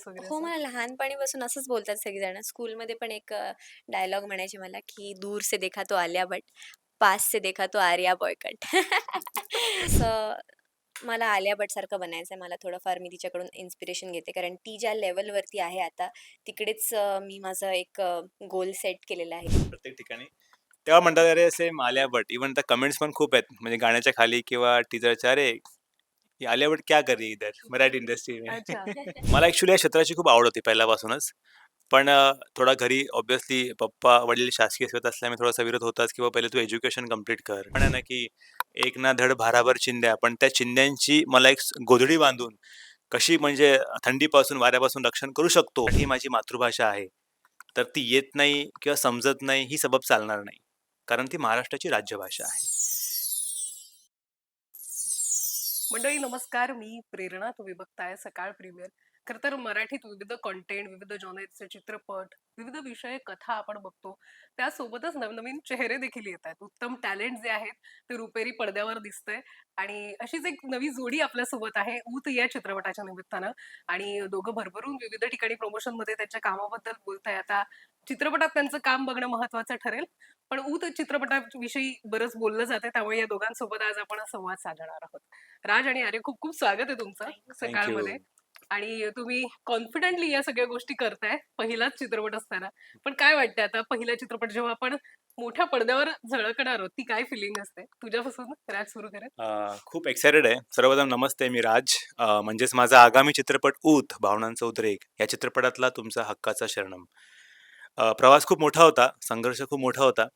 आहेस वगैरे हो, असं? मला लहानपणीपासून असंच बोलतात सगळेजण. स्कूलमध्ये पण एक डायलॉग म्हणायचे मला, की "दूर से देखा तो आलिया भट्ट, पास से देखा तो आर्या बॉय कट." असं मला आलिया भट्टसारखं बनायचंय. मला थोडंफार मी तिच्याकडून इन्स्पिरेशन घेते. कारण ती ज्या लेव्हलवरती आहे आता, तिकडेच अ, मी माझं एक गोल सेट केलेला आहे. प्रत्येक ठिकाणी. तेव्हा म्हणतात, "अरे सेम आलिया भट्ट." इव्हन त्या कमेंट्स पण खूप आहेत. म्हणजे गाण्याच्या खाली किंवा टीजरच्या, "अरे, ये आलिया भट्ट क्या कर रही है इधर मराठी इंडस्ट्री में?" मला ॲक्चुअली या क्षेत्राची खूप आवड होती पहिल्यापासूनच. पण अ, थोडा घरी ऑब्व्हियसली पप्पा, वडील शासकीय सेवेत असल्यामुळे थोडासा विरोध होताच, किंवा पहिले तू एज्युकेशन कंप्लीट कर. पण आहे ना, की "एक ना धड भाराभर चिंध्या." पण त्या चिंध्यांची मला एक स गोधडी बांधून कशी म्हणजे थंडीपासून, वाऱ्यापासून रक्षण करू शकतो, ही माझी मातृभाषा आहे. तर ती येत नाही किंवा समजत नाही ही सबब चालणार नाही. कारण ती महाराष्ट्राची राज्यभाषा आहे. मंडळी नमस्कार. मी प्रेरणा. तुम्ही बघताय सकाळ प्रीमियर. खरं तर मराठीत विविध कंटेंट, विविध जॉनर्सचे चित्रपट, विविध विषय, कथा आपण बघतो. त्यासोबतच नवनवीन चेहरे देखील येत आहेत. उत्तम टॅलेंट जे आहेत, ते रुपेरी पडद्यावर दिसतंय आणि अशीच एक नवी जोडी आपल्यासोबत आहे, ऊत या चित्रपटाच्या निमित्तानं आणि दोघं भरभरून विविध ठिकाणी प्रमोशनमध्ये त्यांच्या कामाबद्दल बोलताय. आता चित्रपटात त्यांचं काम बघणं महत्त्वाचं ठरेल. पण ऊत चित्रपटाविषयी बरंच बोललं जातंय, त्यामुळे या दोघांसोबत आज आपण संवाद साधणार आहोत. राज आणि आर्य खूप खूप स्वागत आहे तुमचं सकाळमध्ये. आणि तुम्ही कॉन्फिडेंटली या सगळ्या गोष्टी करताय, पहिलाच चित्रपट असताना. पण काय वाटतंय आता पहिला चित्रपट जेव्हा आपण मोठ्या पडद्यावर झळकणार आहोत, ती काय फिलिंग असते? तुझ्यापासून राज सुरू करेल. खूप एक्सायटेड आहे. सर्वप्रथम नमस्ते, मी राज. म्हणजेच माझा आगामी चित्रपट ऊत, भावनांचा उद्रेक या चित्रपटातला तुमचा हक्काचा शरणम. प्रवास खूप मोठा होता, संघर्ष खूप मोठा होता.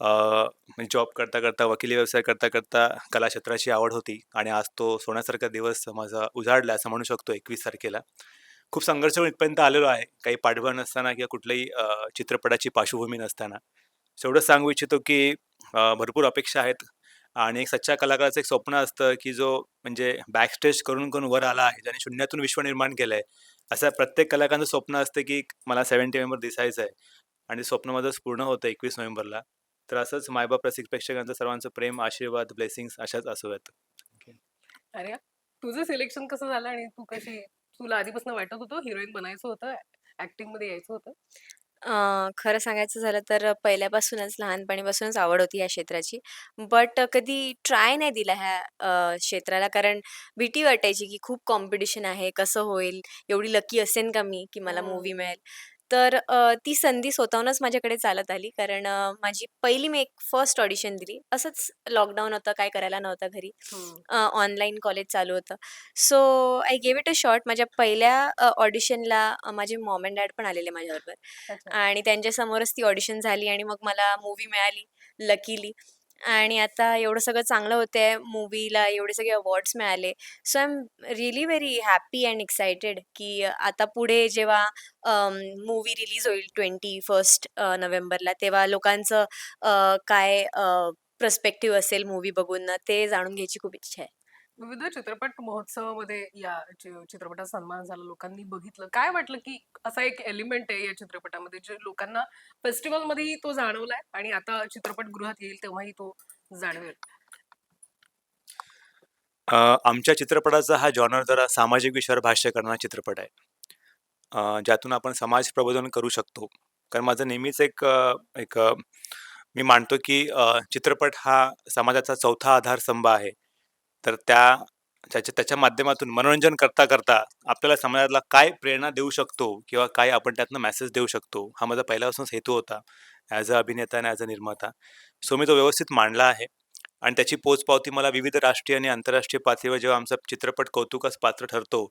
म्हणजे जॉब करता-करता, वकिली व्यवसाय करता-करता कलाक्षेत्राची आवड होती आणि आज तो सोन्यासारखा दिवस माझा उजाडला असं म्हणू शकतो 21 तारखेला. खूप संघर्ष इथपर्यंत आलेलो आहे. काही पाठबळ नसताना किंवा कुठल्याही चित्रपटाची पार्श्वभूमी नसताना. सो सांगू इच्छितो, की भरपूर अपेक्षा आहेत आणि एक सच्चा कलाकाराचं एक स्वप्न असतं, की जो म्हणजे बॅकस्टेज करून-करून वर आला आहे, ज्याने शून्यातून विश्व निर्माण केलंय. असं प्रत्येक कलाकाराचं स्वप्न असतं, की मला 70 मेंबर दिसायचं आहे आणि स्वप्न माझं पूर्ण होतं 21 नोव्हेंबरला. तर असंच मायबाप, रसिक प्रेक्षकांचं सर्वांचं प्रेम, आशीर्वाद, ब्लेसिंग्स अशाच असूयात. आर्य, तुझं सिलेक्शन कसं झालं आणि तू कशी तुला आधीपासून वाटत होतं हिरोईन बनायचं होतं, ॲक्टिंगमध्ये यायचं होतं? अ, खरं सांगायचं झालं तर पहिल्यापासूनच, लहानपणीपासूनच आवड होती या क्षेत्राची. बट कधी ट्राय नाही दिला ह्या अ, क्षेत्राला. कारण भीती वाटायची, की खूप कॉम्पिटिशन आहे, कसं होईल? एवढी लकी असेन का मी, की मला मूव्ही हं. मिळेल? तर अ, ती संधी स्वतःहूनच माझ्याकडे चालत आली. कारण अ, माझी पहिली मी एक फर्स्ट ऑडिशन दिली. असंच लॉकडाऊन होतं, काय करायला नव्हतं घरी. हं. अ, ऑनलाईन कॉलेज चालू होतं. So I gave it a shot. माझ्या पहिल्या अ, ऑडिशनला माझे मॉम एंड डॅड पण आलेले माझ्याबरोबर अच्छा. आणि त्यांच्यासमोरच ती ऑडिशन झाली आणि मग मला मूव्ही मिळाली लकीली आणि आता एवढं सगळं चांगलं होतंय. मूव्हीला एवढे सगळे अवॉर्ड्स मिळाले. So I am really very happy and excited, की आता पुढे जेव्हा अं, मूव्ही रिलीज होईल 21st अ, नोव्हेंबरला, तेव्हा लोकांचं अ, काय अ, पर्स्पेक्टिव्ह असेल मूव्ही बघून ते जाणून घ्यायची खूप इच्छा आहे. विविध चित्रपट महोत्सवामध्ये या चित्रपटात सन्मान झाला, लोकांनी बघितलं. काय वाटलं, की असा एक एलिमेंट आहे या चित्रपटामध्ये, जे लोकांना फेस्टिवलमध्येही तो जाणवलाय आणि आता चित्रपटगृहात येईल तेव्हाही तो जाणवेल? आमच्या चित्रपटाचा हा जॉनर जरा सामाजिक विषयावर भाष्य करणारा चित्रपट आहे. ज्यातून आपण समाज प्रबोधन करू शकतो. कारण माझं नेहमीच एक एक मी मानतो, की चित्रपट हा समाजाचा चौथा आधारस्तंभ आहे. तर त्या त्याच्या त्याच्या माध्यमातून मनोरंजन करता-करता आपल्याला समाजाला काय प्रेरणा देऊ शकतो किंवा काय आपण त्यातनं मेसेज देऊ शकतो, हा माझा पहिल्यापासूनच हेतू होता, ॲज अ अभिनेता आणि ॲज अ निर्माता. सो मी तो व्यवस्थित मांडला आहे आणि त्याची पोचपावती मला विविध राष्ट्रीय आणि आंतरराष्ट्रीय पातळीवर जेव्हा आमचा चित्रपट कौतुकास पात्र ठरतो,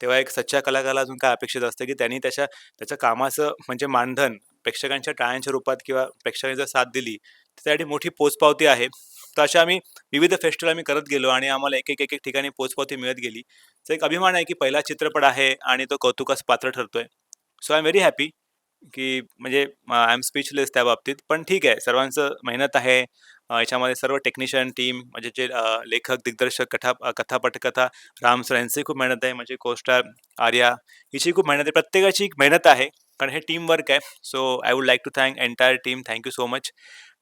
तेव्हा एक सच्च्या कलाकाराला अजून काय अपेक्षित असतं, की त्यांनी त्याच्या त्याच्या कामाचं म्हणजे मानधन प्रेक्षकांच्या टाळ्यांच्या रूपात किंवा प्रेक्षकांनी जर साथ दिली, तर त्यासाठी मोठी पोचपावती आहे. तर अशा आम्ही विविध फेस्टिवल आम्ही करत गेलो आणि आम्हाला एक-एक, एक-एक ठिकाणी पोचपावती मिळत गेली. तर एक अभिमान आहे, की पहिला चित्रपट आहे आणि तो कौतुकास पात्र ठरतोय. So I am very happy, की म्हणजे आय एम स्पीचलेस त्या बाबतीत. पण ठीक आहे, सर्वांचं मेहनत आहे. याच्यामध्ये सर्व टेक्निशियन टीम म्हणजे जे लेखक, दिग्दर्शक, कथा कथा, पटकथा राम सर यांची खूप मेहनत आहे. म्हणजे कोस्टार आर्या हिची खूप मेहनत आहे. प्रत्येकाची मेहनत आहे. कारण हे टीम वर्क आहे. So I would like to thank entire team. Thank you so much.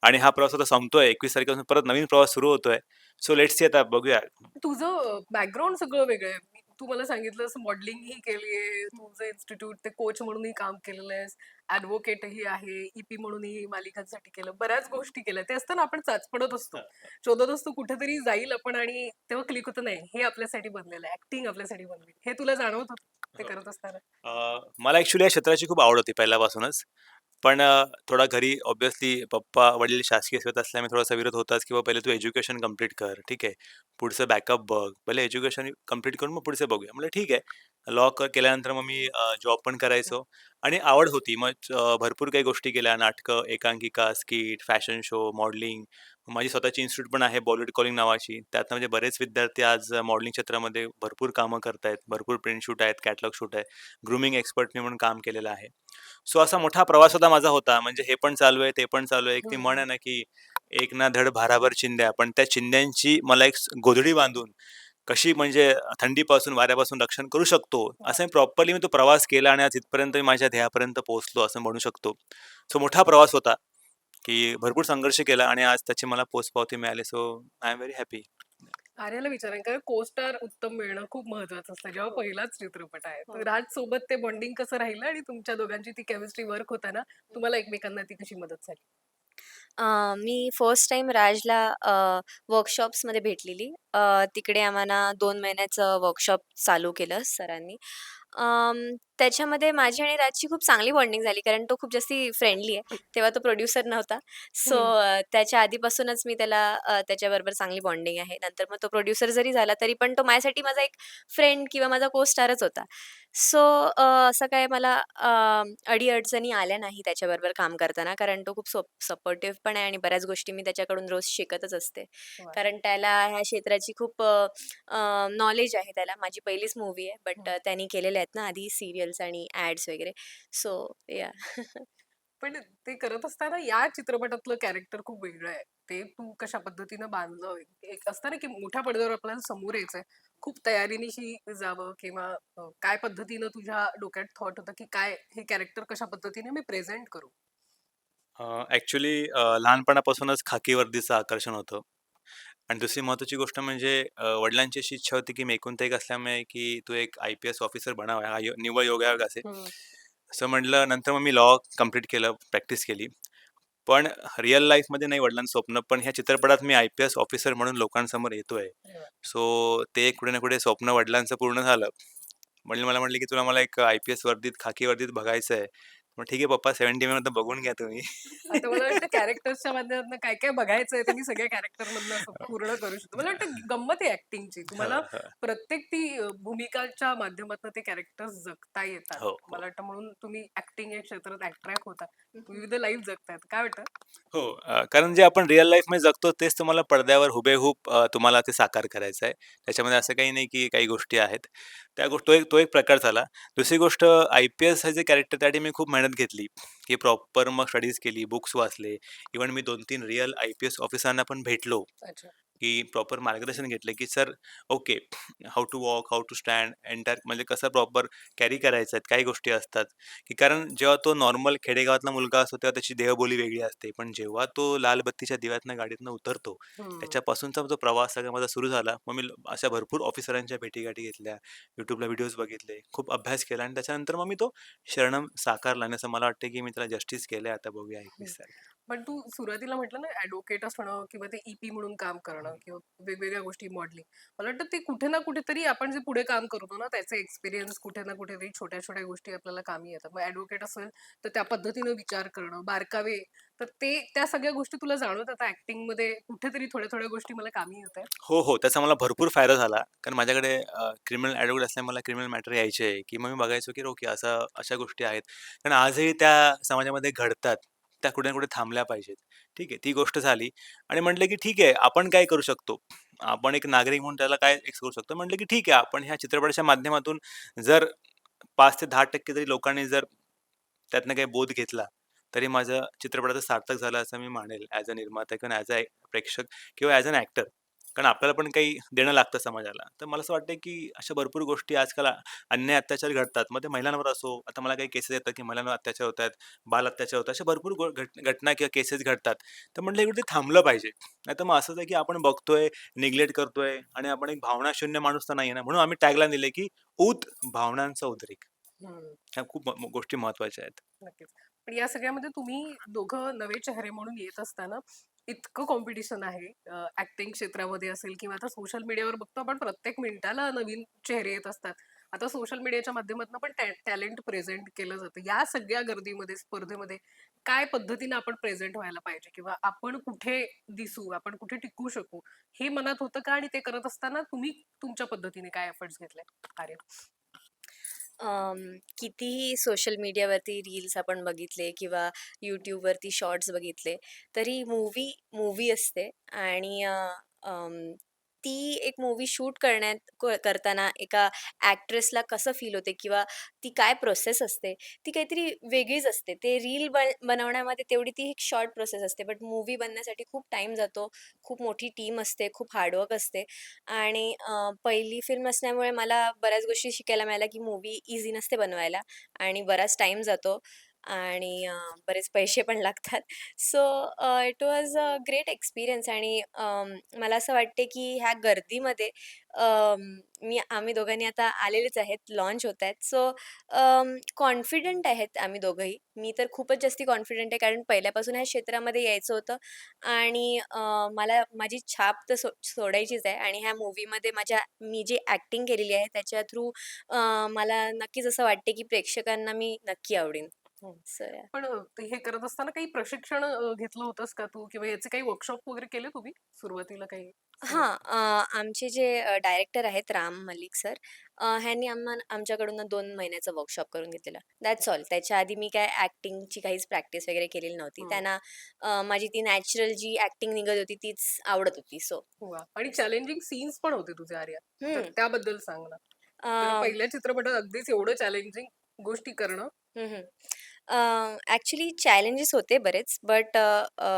आणि हा प्रवास आता संपतोय. 21 तारखेपासून परत नवीन प्रवास सुरू होतोय. सो लेट्स सी आता बघूया. तुझं बॅकग्राऊंड सगळं वेगळं आहे. तू मला सांगितलंस मॉडेलिंगही केलीये, तुझं इन्स्टिट्यूट ते कोच म्हणूनही काम केलेलं आहेस, ॲडव्होकेटही आहे, ई-पी म्हणूनही मालिकांसाठी केलं. बऱ्याच गोष्टी केल्या. ते असतं ना आपण चाचपडत असतो. शोधत असतो कुठेतरी जाईल आपण आणि तेव्हा क्लिक होतं नाही हे आपल्यासाठी बनलेलं आहे, ॲक्टिंग आपल्यासाठी बनली. हे तुला जाणवत होतं ते हो. करत असताना? अ, मला ॲक्चुअली या क्षेत्राची खूप आवड होती पहिल्यापासूनच. पण अ, थोडा घरी ऑब्व्हियसली पप्पा, वडील शासकीय सेवेत असल्यामुळे थोडासा विरोध होताच, की बाबा पहिले तू एज्युकेशन कंप्लीट कर. ठीक आहे. पुढचं बॅकअप बघ. पहिले एज्युकेशन कंप्लीट करून मग पुढचं बघूया. म्हटलं ठीक आहे. लॉ क केल्यानंतर मग मी जॉब पण करायचो आणि आवड होती. मग अ, भरपूर काही गोष्टी केल्या. नाटकं, एकांकिका, स्किट, फॅशन शो, मॉडेलिंग. माझी स्वतःची इन्स्टिट्यूट पण आहे बॉलिवूड कॉलिंग नावाची. त्यातनं म्हणजे बरेच विद्यार्थी आज मॉडेलिंग क्षेत्रामध्ये भरपूर कामं करतायत. भरपूर प्रिंट शूट आहेत, कॅटलॉग शूट आहे. ग्रूमिंग एक्सपर्ट मी म्हणून काम केलेलं आहे. सो असा मोठा प्रवास सुद्धा माझा होता. म्हणजे हे पण चालू आहे, ते पण चालू आहे. एक ती म्हण आहे ना, की "एक ना धड भाराभर चिंध्या." पण त्या चिंध्यांची मला एक स गोधडी बांधून कशी म्हणजे थंडीपासून, वाऱ्यापासून रक्षण करू शकतो! असं मी प्रॉपरली मी तो प्रवास केला आणि आज इथपर्यंत मी माझ्या ध्येयापर्यंत पोहोचलो असं म्हणू शकतो. सो मोठा प्रवास होता, की भरपूर संघर्ष केला आणि आज त्याची मला पोचपावती मिळाली. So I am very happy. आर्याला विचारेन कारण को-स्टार उत्तम मिळणं खूप महत्वाचं असतं. जेव्हा हो. पहिलाच चित्रपट आहे. हो. तर राजसोबत ते बॉन्डिंग कसं राहिलं आणि तुमच्या दोघांची ती केमिस्ट्री वर्क होताना तुम्हाला एकमेकांना ती कशी मदत झाली? अ, मी फर्स्ट टाईम राजला अ, वर्कशॉप्समध्ये भेटलेली. अ, तिकडे आम्हाला 2 महिन्याचं वर्कशॉप चालू केलं सरांनी. अं, त्याच्यामध्ये माझी आणि राजची खूप चांगली बॉन्डिंग झाली कारण तो खूप जास्ती फ्रेंडली आहे. तेव्हा तो प्रोड्युसर नव्हता. सो हं. अ, त्याच्या आधीपासूनच मी त्याला अ, त्याच्याबरोबर चांगली बॉन्डिंग आहे. नंतर मग तो प्रोड्युसर जरी झाला तरी पण तो माझ्यासाठी माझा एक फ्रेंड किंवा माझा को-स्टारच होता. सो अ, असं काही मला अ, अडी-अडचणी आल्या नाही त्याच्याबरोबर काम करताना कारण तो खूप सप सपोर्टिव्ह पण आहे आणि बऱ्याच गोष्टी मी त्याच्याकडून रोज शिकतच असते. वाह! कारण त्याला ह्या क्षेत्राची खूप अ, अ, नॉलेज आहे त्याला. माझी पहिलीच मूव्ही आहे. बट हं. त्यांनी केलेल्या आहेत ना आधी सीरियल्स आणि ॲड्स वगैरे. So yeah. पण ते करत असताना या चित्रपटातलं कॅरेक्टर खूप वेगळं आहे. ते तू कशा पद्धतीनं बांधलं? एक असतं ना, की मोठ्या पडद्यावर आपल्याला समोर यायचंय. खूप तयारीनिशी जावं किंवा काय पद्धतीनं तुझ्या डोक्यात थॉट होतं, की काय हे कॅरेक्टर कशा पद्धतीने मी प्रेझेंट करू? अ, लहानपणापासूनच खाकी वर्दीचं आकर्षण होतं. आणि दुसरी महत्त्वाची गोष्ट म्हणजे अ, वडिलांची अशी इच्छा होती, की मी एकुलता एक असल्यामुळे, की तू एक आय-पी-एस ऑफिसर बनावा. हा यो निव्वळ योगायोग असेल. हं. असं म्हटलं. नंतर मग मी लॉ कंप्लीट केलं, प्रॅक्टिस केली. पण रिअल लाईफमध्ये नाही वडिलांचं स्वप्न, पण ह्या चित्रपटात मी आय-पी-एस ऑफिसर म्हणून लोकांसमोर येतोय. अरे वाह! सो ते कुठे ना कुठे स्वप्न वडिलांचं पूर्ण झालं. वडील मला म्हटले, की "तुला मला एक आय-पी-एस वर्दीत, खाकी वर्दीत बघायचंय." मग "ठीक आहे पप्पा 70 एमएममधनं बघून घ्या तुम्ही." आता मला वाटतं कॅरेक्टर्सच्या माध्यमातनं काय-काय बघायचंय ते मी सगळ्या कॅरेक्टरमधनं असं पूर्ण करू शकतो. मला वाटतं गंमत आहे ॲक्टिंगची. तुम्हाला हां. प्रत्येक ती अ, भूमिकाच्या माध्यमातनं ते कॅरेक्टर्स जगता येतात. हो, हो. मला वाटतं म्हणून तुम्ही ॲक्टिंग या क्षेत्रात अट्रॅक्ट होता. विविध लाईफ जगतायत. काय वाटतं? हो. अ, कारण जे आपण रिअल लाईफमध्ये जगतो तेच तुम्हाला पडद्यावर हुबेहूब अ, तुम्हाला ते साकार करायचं आहे. त्याच्यामध्ये असं काही नाही, की काही गोष्टी आहेत. त्या गोष्ट तो एक तो एक प्रकार झाला. दुसरी गोष्ट आय-पी-एस हे जे कॅरेक्टर त्यासाठी मी खूप मेहनत घेतली, की प्रॉपर मग स्टडीज केली, बुक्स वाचले. इव्हन मी 2-3 रिअल आय-पी-एस ऑफिसरांना पण भेटलो, अच्छा. की प्रॉपर मार्गदर्शन घेतलं, की sir okay how to walk, how to stand entire म्हणजे कसं प्रॉपर कॅरी करायचं आहे. काही गोष्टी असतात, की कारण जेव्हा तो नॉर्मल खेडेगावातला मुलगा असतो तेव्हा त्याची देहबोली वेगळी असते. पण जेव्हा तो लाल बत्तीच्या दिव्यातनं गाडीतनं उतरतो. त्याच्यापासूनचा जो प्रवास सगळा माझा सुरू झाला. मग मी अशा भरपूर ऑफिसरांच्या भेटीगाठी घेतल्या. YouTubeला व्हिडिओज बघितले, खूप अभ्यास केला आणि त्याच्यानंतर मग मी तो शरणम साकारला आणि असं मला वाटतं, की मी त्याला जस्टिस केलंय. आता बघूया. 21 तारखेला. पण तू सुरुवातीला म्हटलं ना ॲडव्होकेट असणं किंवा ते ई-पी म्हणून काम करणं किंवा वेगवेगळ्या गोष्टी मॉडेलिंग. मला वाटतं ते कुठे ना कुठेतरी आपण जे पुढे काम करतो ना त्याचे एक्सपिरियन्स कुठे ना कुठेतरी छोट्या-छोट्या गोष्टी आपल्याला कामी येतात. मग ऍडव्होकेट असेल तर त्या पद्धतीनं विचार करणं, बारकावे तर ते त्या सगळ्या गोष्टी तुला जाणवत आता ऍक्टिंगमध्ये कुठेतरी थोड्या-थोड्या गोष्टी मला कामी येतायत? हो, हो. त्याचा मला भरपूर फायदा झाला. कारण माझ्याकडे क्रिमिनल ॲडव्होकेट असल्यामुळे मला क्रिमिनल मॅटर यायचे, की मग मी बघायचो, की ओके असं अशा गोष्टी आहेत. कारण आजही त्या समाजामध्ये घडतात. त्या कुठे ना कुठे थांबल्या पाहिजेत. ठीक आहे, ती गोष्ट झाली आणि म्हटलं, की ठीक आहे आपण काय करू शकतो? आपण एक नागरिक म्हणून त्याला काय एक्स करू शकतो? म्हटलं, की ठीक आहे आपण ह्या चित्रपटाच्या माध्यमातून जर पाच ते 10% जरी लोकांनी जर त्यातनं काही बोध घेतला, तरी माझं चित्रपटाचं सार्थक झालं असं मी मानेल ॲज अ निर्माता किंवा ॲज अ प्रेक्षक किंवा ॲज अन ॲक्टर. कारण आपल्याला पण काही देणं लागतं समाजाला. तर मला असं वाटतंय की अशा भरपूर गोष्टी आजकाल अन्याय, अत्याचार घडतात. मग ते महिलांवर असो, आता मला काही केसेस येतात की महिलांवर अत्याचार होत आहेत, बाल अत्याचार होतात. अशा भरपूर गो घट घटना किंवा केसेस घडतात. तर म्हटलं कुठेतरी थांबलं पाहिजे. नाहीतर मग असंच आहे की आपण बघतोय, निग्लेक्ट करतोय आणि आपण एक भावनाशून्य माणूस तर नाहीये ना. म्हणून आम्ही टॅगलाईन दिलंय की "ऊत भावनांचा उद्रेक." ह्या खूप म गोष्टी महत्त्वाच्या आहेत. नक्कीच. पण या सगळ्यामध्ये तुम्ही दोघं नवे चेहरे म्हणून येत असताना इतकं कॉम्पिटिशन आहे ऍक्टिंग क्षेत्रामध्ये असेल किंवा आता सोशल मीडियावर बघतो आपण प्रत्येक मिनिटाला नवीन चेहरे येत असतात. आता सोशल मीडियाच्या माध्यमातून पण टॅलेंट प्रेझेंट केलं जातं. या सगळ्या गर्दीमध्ये, स्पर्धेमध्ये काय पद्धतीने आपण प्रेझेंट व्हायला पाहिजे किंवा आपण कुठे दिसू, आपण कुठे टिकू शकू, हे मनात होतं का? आणि ते करत असताना तुम्ही तुमच्या पद्धतीने काय एफर्ट्स घेतले? कार्य कितीही सोशल मीडियावरती रील्स आपण बघितले किंवा YouTubeवरती शॉर्ट्स बघितले, तरी मूव्ही मूव्ही असते आणि अ, अं, ती एक मूव्ही शूट करण्यात क करताना एका ॲक्ट्रेसला कसं फील होते किंवा ती काय प्रोसेस असते, ती काहीतरी वेगळीच असते. ते रील बन बनवण्यामध्ये तेवढी ती एक शॉर्ट प्रोसेस असते, बट मूव्ही बनण्यासाठी खूप टाईम जातो. खूप मोठी टीम असते, खूप हार्डवर्क असते आणि अ, पहिली फिल्म असल्यामुळे मला बऱ्याच गोष्टी शिकायला मिळाल्या, की मूव्ही ईझी नसते बनवायला आणि बराच टाईम जातो आणि अ, बरेच पैसे पण लागतात. So uh, it was a great experience आणि अं, मला असं वाटते, की ह्या गर्दीमध्ये अं, मी आम्ही दोघांनी आता आलेलेच आहेत, लॉन्च आहेत सो अं, कॉन्फिडंट आहेत आम्ही दोघंही. मी तर खूपच जास्ती कॉन्फिडंट आहे, कारण पहिल्यापासून ह्या क्षेत्रामध्ये यायचं होतं आणि अ, मला माझी छाप तर सो सोडायचीच आहे आणि ह्या मूव्हीमध्ये माझ्या मी जी ॲक्टिंग केलेली आहे, त्याच्या थ्रू मला नक्कीच असं वाटते, की प्रेक्षकांना मी नक्की आवडेन. हं. पण ते हे करत असताना काही प्रशिक्षण अ, घेतलं होतंस का तू? किंवा याचे काही वर्कशॉप वगैरे केले तुम्ही सुरुवातीला काही? हां, अ, आमचे जे डायरेक्टर आहेत राम मलिक सर, अ, ह्यांनी आम्हा आमच्याकडून 2 महिन्याचं वर्कशॉप करून घेतलेलं. That's all. त्याच्या आधी मी काय ॲक्टिंगची काहीच प्रॅक्टिस वगैरे केलेली नव्हती. त्यांना अ, माझी ती नॅचरल जी ॲक्टिंग निघत होती, तीच आवडत होती. सो! आणि चॅलेंजिंग सीन्स पण होते तुझे आर्या. तर. त्याबद्दल सांग ना. अ, पहिल्या चित्रपटात अगदीच एवढं चॅलेंजिंग गोष्टी करणं. अ, ॲक्चुअली चॅलेंजेस होते बरेच, बट अ, अ,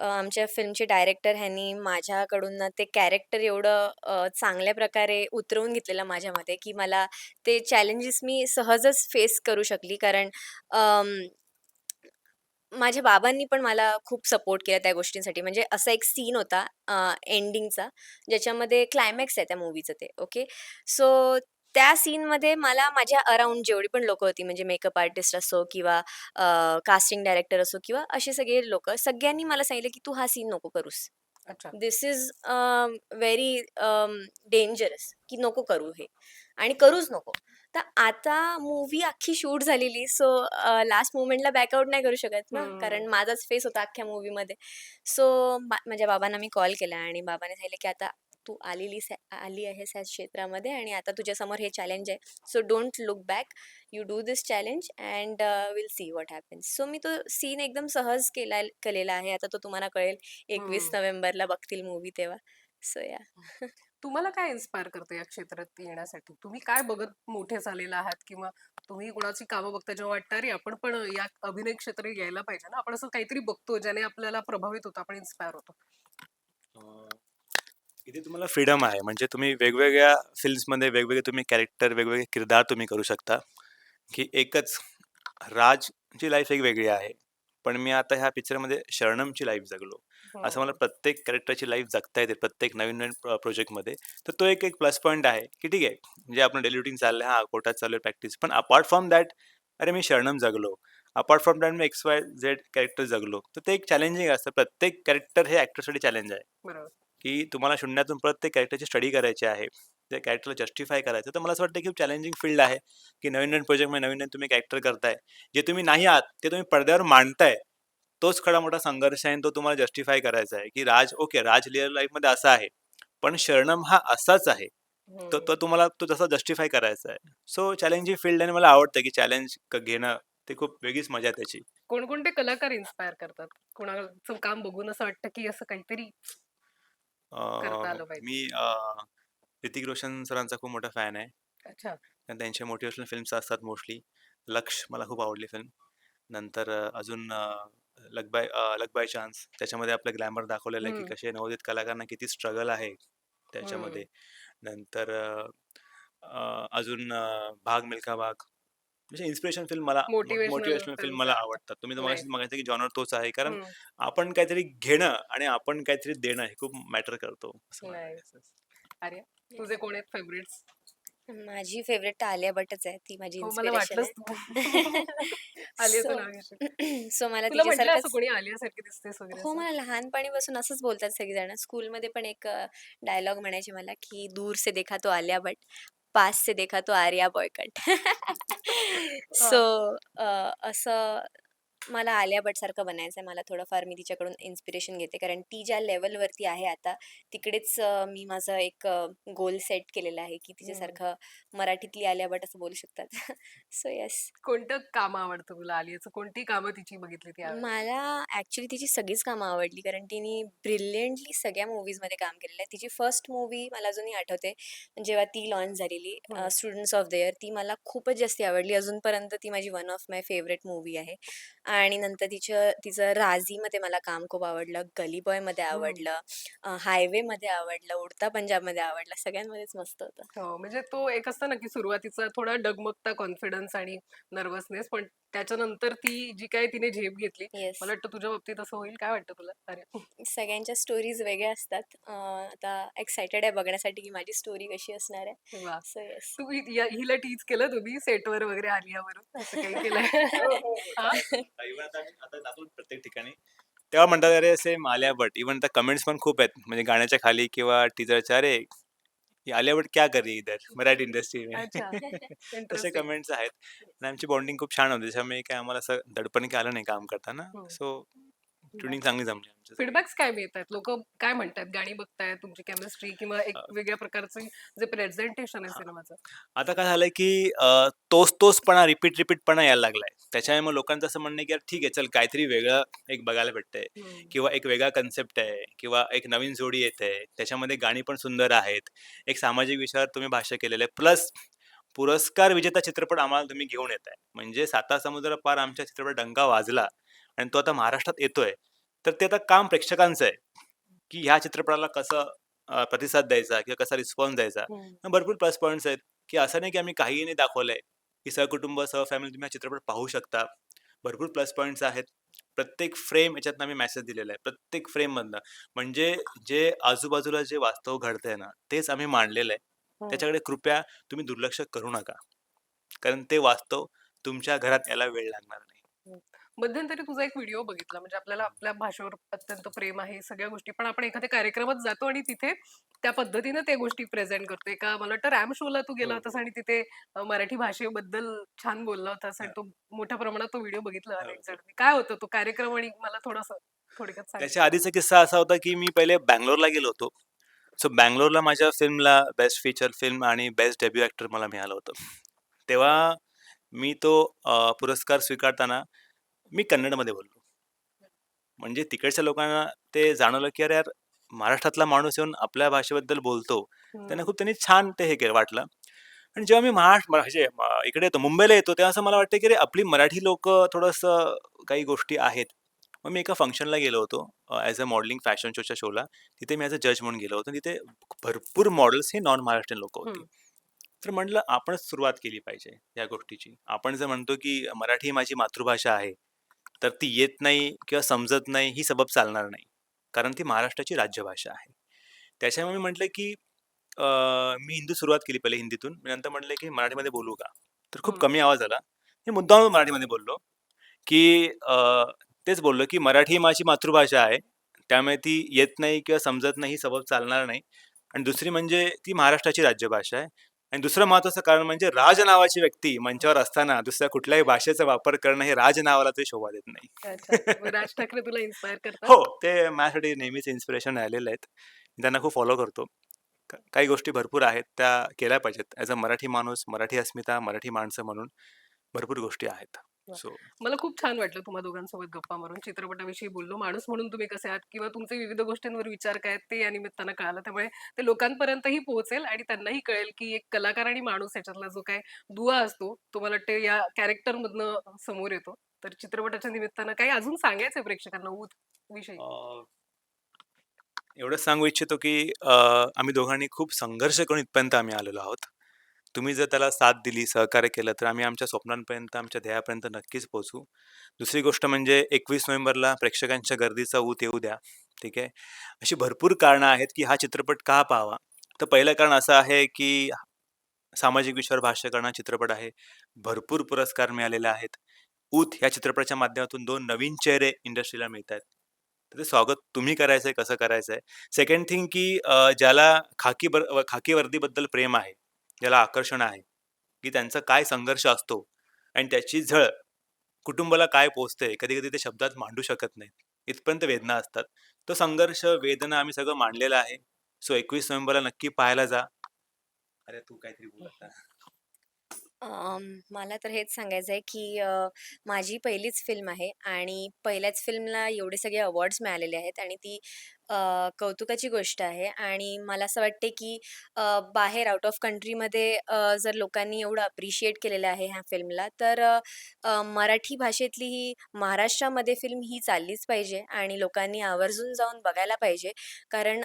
आमच्या फिल्मचे डायरेक्टर ह्यांनी माझ्याकडून ना ते कॅरेक्टर एवढं अ, चांगल्या प्रकारे उतरवून घेतलेलं माझ्यामध्ये, की मला ते चॅलेंजेस मी सहजच फेस करू शकली. कारण अं, माझ्या बाबांनी पण मला खूप सपोर्ट केला त्या गोष्टींसाठी. म्हणजे असा एक सीन होता एंडिंगचा, ज्याच्यामध्ये क्लायमॅक्स आहे त्या मूव्हीचं ते, ओके. सो त्या सीनमध्ये मला माझ्या अराउंड जेवढी पण लोकं होती, म्हणजे मेकअप आर्टिस्ट असो किंवा कास्टिंग डायरेक्टर असो किंवा असे सगळे लोकं, सगळ्यांनी मला सांगितलं, की "तू हा सीन नको करूस. अच्छा. दिस इज व्हेरी डेंजरस, की नको करू हे आणि करूच नको." तर आता मूव्ही अख्खी शूट झालेली, सो लास्ट मोमेंटला बॅकआउट नाही करू शकत ना, कारण. माझाच फेस होता अख्ख्या मूव्हीमध्ये. सो माझ्या बाबांना मी कॉल केला आणि बाबांनी सांगितलं, की "आता तू आलेलीस आहे आली आहेस ह्या क्षेत्रामध्ये आणि आता तुझ्यासमोर हे चॅलेंज आहे. So don't look back. You do this challenge and will see what happens." So मी तो सीन एकदम सहज केला केलेला आहे. आता तो तुम्हाला कळेल 21 हं. नोव्हेंबरला बघतील मूव्ही तेव्हा. सो या. तुम्हाला काय इन्स्पायर करतं या क्षेत्रात येण्यासाठी? तुम्ही काय बघत मोठे झालेला आहात? किंवा तुम्ही कुणाची कामं बघता जेव्हा वाटतं, "अरे, आपण पण या अभिनय क्षेत्रात यायला पाहिजे ना." आपण असं काहीतरी बघतो ज्याने आपल्याला प्रभावित होतो, आपण इन्स्पायर होतो. इथे तुम्हाला फ्रीडम आहे. म्हणजे तुम्ही वेगवेगळ्या फिल्म्समध्ये वेगवेगळे तुम्ही कॅरेक्टर, वेगवेगळे किरदार तुम्ही करू शकता, की एकच राजची लाईफ एक वेगळी आहे. पण मी आता ह्या पिक्चरमध्ये शरणमची लाईफ जगलो. असं मला हं. प्रत्येक कॅरेक्टरची लाईफ जगता येते प्रत्येक नवीन-नवीन प्र प्रोजेक्टमध्ये. तर तो एक एक प्लस पॉइंट आहे, की ठीक आहे, म्हणजे आपलं डेली रुटीन चाललंय, हां, कोर्टात चालू आहे प्रॅक्टिस. पण अपार्ट फ्रॉम दॅट, अरे, मी शरणम जगलो. अपार्ट फ्रॉम दॅट मी एक्स-वाय-झेड कॅरेक्टर जगलो. तर ते एक चॅलेंजिंग असतं. प्रत्येक कॅरेक्टर हे ॲक्टरसाठी चॅलेंज आहे, बरोबर. की तुम्हाला शून्यातून प्रत्येक कॅरेक्टरची स्टडी करायची आहे. त्या कॅरेक्टरला जस्टिफाय करायचं. तर मला असं वाटतं, की खूप चॅलेंजिंग फील्ड आहे, की नवीन-नवीन प्रोजेक्टमध्ये नवीन-नवीन तुम्ही कॅरेक्टर करताय. जे तुम्ही नाही आहात, ते तुम्ही पडद्यावर मांडताय. तोच खरा मोठा संघर्ष आहे तो तुम्हाला जस्टिफाय करायचा आहे, की राज ओके, राज रिअल लाईफमध्ये असा आहे. पण शरणम हा असाच आहे. तो. तो तुम्हाला तो तसा जस्टिफाय करायचा आहे. सो चॅलेंजिंग फील्ड आणि मला आवडतं, की चॅलेंज घेणं ते खूप वेगळीच मजा त्याची. कोणकोणते कलाकार इन्स्पायर करतात? कोणाचं काम बघून असं वाटतं, की असं काहीतरी अ, करता आलं पाहिजे? मी अ, ऋतिक रोशन सरांचा खूप मोठा फॅन आहे. अच्छा. आणि त्यांचे मोटिव्हेशनल फिल्म्स असतात मोस्टली. लक्ष मला खूप आवडली फिल्म. नंतर अ, अजून अ, luck by uh, luck by chance त्याच्यामध्ये आपलं ग्लॅमर दाखवलेलं आहे की. कसे नवोदित कलाकारांना किती स्ट्रगल आहे त्याच्यामध्ये नंतर अ, अ, अजून अ, भाग मिल्खा भाग म्हणजे इन्स्पिरेशन फिल्म मला मोटिवेशनल फिल्म मला. आवडतात. तुम्ही तर Right. मगाशी म्हणायचं की जॉनर तोच आहे. कारण हम्म. आपण काहीतरी घेणं आणि आपण काहीतरी देणं हे खूप मॅटर करतो. असं मला तुझे कोण आहेत फेवरेट्स माझी फेवरेट तर आलिया भटच आहे. ती माझी हो मला इन्स्पिरेशन वाटलंच तू. आलियाचं So- नाव घेशील. आहे सो मला तुला म्हटलं असं तिच्यासारखंच कोणी आलियासारखी दिसतेस वगैरे हो असं? मला लहानपणीपासून असंच बोलतात सगळेजण. स्कूलमध्ये पण एक डायलॉग म्हणायचे मला की दूर से देखा तो आलिया भट. पास से देखा तो आर्या बॉयकट. सो असं मला आलिया भट सारखं बनायचं आहे मला थोडंफार मी तिच्याकडून इन्स्पिरेशन घेते. कारण ती ज्या लेवलवरती आहे आता तिकडेच मी माझं एक गोल सेट केलेला आहे की तिच्यासारखं मराठीतली आलिया भट असं बोलू शकतात. सो येस कोणतं काम आवडतं तुला आलियाचं? कोणती कामं तिची बघितली ती? मला ऍक्च्युली तिची सगळीच कामं आवडली. कारण तिने ब्रिलियंटली सगळ्या movies मध्ये काम केलेलं आहे. तिची फर्स्ट मूवी मला अजूनही आठवते. जेव्हा ती लॉन्च झालेली. स्टुडंट्स ऑफ द इयर ती मला खूपच जास्ती आवडली. अजूनपर्यंत ती माझी one of my favourite movie आहे. आणि नंतर तिचं तिचं राझीमध्ये मला काम खूप आवडलं गली बॉयमध्ये हम्म. आवडलं हायवेमध्ये आवडलं उडता पंजाबमध्ये आवडलं सगळ्यांमध्येच मस्त होतं. हो म्हणजे तो एक असतं ना की सुरुवातीचा थोडा डगमगता कॉन्फिडन्स आणि नर्वसनेस पण त्याच्यानंतर ती जी काही तिने झेप घेतली येस मला वाटतं तुझ्या बाबतीत असं होईल काय वाटतं तुला? अरे सगळ्यांच्या स्टोरीज वेगळ्या असतात. अं, आता एक्सायटेड आहे बघण्यासाठी की माझी स्टोरी कशी असणार आहे. वा. सो येस तू हि- या- हिला टीच केलं तुम्ही सेटवर वगैरे आलियावरून असं काही केलंय. हा? Even आता आता जातो प्रत्येक ठिकाणी. तेव्हा म्हणतात अरे सेम आलिया भट. इव्हन त्या कमेंट्स पण खूप आहेत. म्हणजे गाण्याच्या खाली किंवा टीजरच्या अरे ही आलिया भट क्या कर रही है इधर? मराठी इंडस्ट्री में. तसे. कमेंट्स आहेत. आणि आमची बॉन्डिंग खूप छान होती. त्याच्यामुळे काय आम्हाला असं दडपण काय आलं नाही काम करताना. सो ट्युनिंग चांगली जमली आमच्या फीडबॅक्स काय मिळतात लोक काय म्हणतात? गाणी बघतायत तुमची केमिस्ट्री किंवा एक वेगळ्या प्रकारचं जे प्रेझेंटेशन आहे. सिनेमाचं. आता काय झालंय की अ, तोच तोचपणा रिपीट रिपीटपणा यायला लागलाय. त्याच्यामुळे मग लोकांचं असं म्हणणं आहे की यार ठीक आहे चल काहीतरी वेगळं एक बघायला भेटतंय. हम्म. किंवा एक वेगळा कन्सेप्ट आहे किंवा एक नवीन जोडी येते. त्याच्यामध्ये गाणी पण सुंदर आहेत. एक सामाजिक विषयावर तुम्ही भाष्य केलेलं आहे. प्लस पुरस्कार विजेता चित्रपट आम्हाला तुम्ही घेऊन येत आहे म्हणजे साता समुद्र पार आमच्या चित्रपट डंका वाजला. आणि तो आता महाराष्ट्रात येतोय. तर ते आता काम प्रेक्षकांचं आहे की ह्या चित्रपटाला कसं अ, प्रतिसाद द्यायचा किंवा कसा रिस्पॉन्स द्यायचा. हम्म. भरपूर प्लस पॉईंट्स आहेत की असं नाही की आम्ही काहीही नाही दाखवलंय की सहकुटुंब सह फॅमिली तुम्ही हा चित्रपट पाहू शकता. भरपूर प्लस पॉईंट्स आहेत. प्रत्येक फ्रेम याच्यातनं आम्ही मेसेज दिलेला आहे प्रत्येक फ्रेममधनं म्हणजे जे आजूबाजूला जे वास्तव घडतंय ना तेच आम्ही मांडलेलं आहे. हम्म. त्याच्याकडे कृपया तुम्ही दुर्लक्ष करू नका. कारण ते वास्तव तुमच्या घरात यायला वेळ लागणार नाही. मध्यंतरी तुझा एक व्हिडिओ बघितला म्हणजे आपल्याला आपल्या भाषेवर अत्यंत प्रेम आहे सगळ्या गोष्टी पण आपण एखाद्या कार्यक्रमात जातो आणि तिथे त्या पद्धतीने त्या गोष्टी प्रेझेंट करतो. एका मला वाटतं रॅम शोला तू गेला होतास. आणि तिथे मराठी भाषेबद्दल छान बोलला होतास आणि. तो मोठ्या प्रमाणात तो व्हिडिओ बघितला अनेक काय होतं तो कार्यक्रम आणि मला थोडस थोडक्यात त्याच्या आधीचा किस्सा असा होता की मी पहिले बँगलोरला गेलो होतो. सो बँगलोरला माझ्या फिल्मला बेस्ट फीचर फिल्म आणि बेस्ट डेब्यू ॲक्टर मला मिळालं होतं. तेव्हा मी तो पुरस्कार स्वीकारताना मी कन्नडमध्ये बोललो. म्हणजे तिकडच्या लोकांना ते जाणवलं की अरे यार महाराष्ट्रातला माणूस येऊन आपल्या भाषेबद्दल बोलतो. त्यांना. खूप त्यांनी छान ते हे केलं वाटलं. आणि जेव्हा मी महाराष्ट्र म्हणजे म- इकडे येतो मुंबईला येतो तेव्हा असं मला वाटतं की अरे आपली मराठी लोक थोडंसं काही गोष्टी आहेत. मग मी एका फंक्शनला गेलो होतो ॲज अ मॉडेलिंग फॅशन शोच्या शोला. तिथे मी ॲज अ जज म्हणून गेलो होतो. तिथे भरपूर मॉडेल्स हे नॉन महाराष्ट्रीयन लोक होती. तर म्हटलं आपणच सुरुवात केली पाहिजे या गोष्टीची. आपण जर म्हणतो की मराठी ही माझी मातृभाषा आहे तर ती येत नाही किंवा समजत नाही ही सबब चालणार नाही. कारण ती महाराष्ट्राची राज्यभाषा आहे. त्याच्यामुळे मी म्हटलं की अं, मी हिंदू सुरुवात केली पहिले हिंदीतून. मी नंतर म्हटलं की मराठीमध्ये बोलू का? तर खूप. कमी आवाज आला. मी मुद्दाम मराठीमध्ये बोललो की अं, तेच बोललो की मराठी ही माझी मातृभाषा आहे. त्यामुळे ती येत नाही किंवा समजत नाही ही सबब चालणार नाही. आणि दुसरी म्हणजे ती महाराष्ट्राची राज्यभाषा आहे. आणि दुसरं महत्वाचं कारण म्हणजे राज नावाची व्यक्ती मंचावर असताना दुसऱ्या कुठल्याही भाषेचा वापर करणं हे राज नावाला ते शोभा देत नाही. राज ठाकरे तुला इन्स्पायर करतात? हो ते माझ्यासाठी नेहमीच इन्स्पिरेशन राहिलेले आहेत. त्यांना खूप फॉलो करतो. काही गोष्टी भरपूर आहेत त्या केल्या पाहिजेत. ॲज अ मराठी माणूस मराठी अस्मिता मराठी माणसं म्हणून भरपूर गोष्टी आहेत. वा. सो मला खूप छान वाटलं तुम्हा दोघांसोबत गप्पा मारून चित्रपटाविषयी बोललो. माणूस म्हणून तुम्ही कसे आहात किंवा तुमचे विविध गोष्टींवर विचार काय आहेत ते या निमित्तानं कळालं. त्यामुळे ते लोकांपर्यंतही पोहोचेल आणि त्यांनाही कळेल की एक कलाकार आणि माणूस याच्यातला जो काय दुवा असतो तो मला वाटतं या कॅरेक्टर मधनं समोर येतो. तर चित्रपटाच्या निमित्तानं काही अजून सांगायचंय प्रेक्षकांना ऊत विषयी? अ, एवढंच सांगू इच्छितो की अ, आम्ही दोघांनी खूप संघर्ष करून इथपर्यंत आम्ही आलेलो आहोत. तुम्ही जर त्याला साथ दिली सहकार्य केलं तर आम्ही आमच्या स्वप्नांपर्यंत आमच्या ध्येयापर्यंत नक्कीच पोहोचू. दुसरी गोष्ट म्हणजे एकवीस नोव्हेंबरला प्रेक्षकांच्या गर्दीचा ऊत येऊ द्या ठीक आहे? अशी भरपूर कारणं आहेत की हा चित्रपट का पाहावा? तर पहिलं कारण असं आहे की सामाजिक विषयावर भाष्य करणारा चित्रपट आहे. भरपूर पुरस्कार मिळालेले आहेत. ऊत या चित्रपटाच्या माध्यमातून दोन नवीन चेहरे इंडस्ट्रीला मिळत आहेत तर ते स्वागत तुम्ही करायचं आहे कसं करायचं आहे सेकंड थिंग की अ, ज्याला खाकी बर खाकी वर्दीबद्दल प्रेम आहे ज्याला आकर्षण आहे की त्यांचा काय संघर्ष असतो आणि त्याची झळ कुटुंबाला काय पोचते कधी कधी ते शब्दात मांडू शकत नाहीत. इथपर्यंत वेदना असतात. तो संघर्ष वेदना आम्ही सगळं मांडलेलं आहे. सो एकवीस नोव्हेंबरला नक्की पाहायला जा. अरे तू काहीतरी बोल आता. अम, मला तर हेच सांगायचं आहे की अ, माझी पहिलीच फिल्म आहे आणि पहिल्याच फिल्मला एवढे सगळे अवॉर्ड्स मिळालेले आहेत आणि ती अ, कौतुकाची गोष्ट आहे आणि मला असं वाटते की अ, बाहेर आउट ऑफ कंट्रीमध्ये अ, जर लोकांनी एवढं अप्रिशिएट केलेलं आहे ह्या फिल्मला तर अ, अ, मराठी भाषेतली ही महाराष्ट्रामध्ये फिल्म ही चाललीच पाहिजे आणि लोकांनी आवर्जून जाऊन बघायला पाहिजे. कारण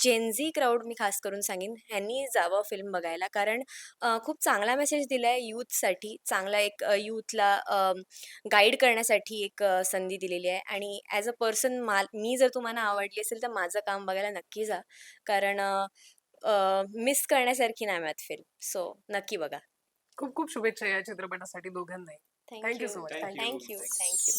जेनझी क्राऊड मी खास करून सांगेन ह्यांनी जावं फिल्म बघायला. कारण अ, खूप चांगला मेसेज दिला आहे यूथसाठी चांगला एक अ, यूथला गाईड करण्यासाठी एक अ, संधी दिलेली आहे. आणि ॲज अ पर्सन मा मी जर तुम्हाला आवडली असेल तर माझं काम बघायला नक्की जा. कारण मिस करण्यासारखी नाही मिळत फिल्म. सो नक्की बघा. खूप खूप शुभेच्छा या चित्रपटासाठी दोघांनाही. Thank you thank you so much. Thank you. Thank you thank you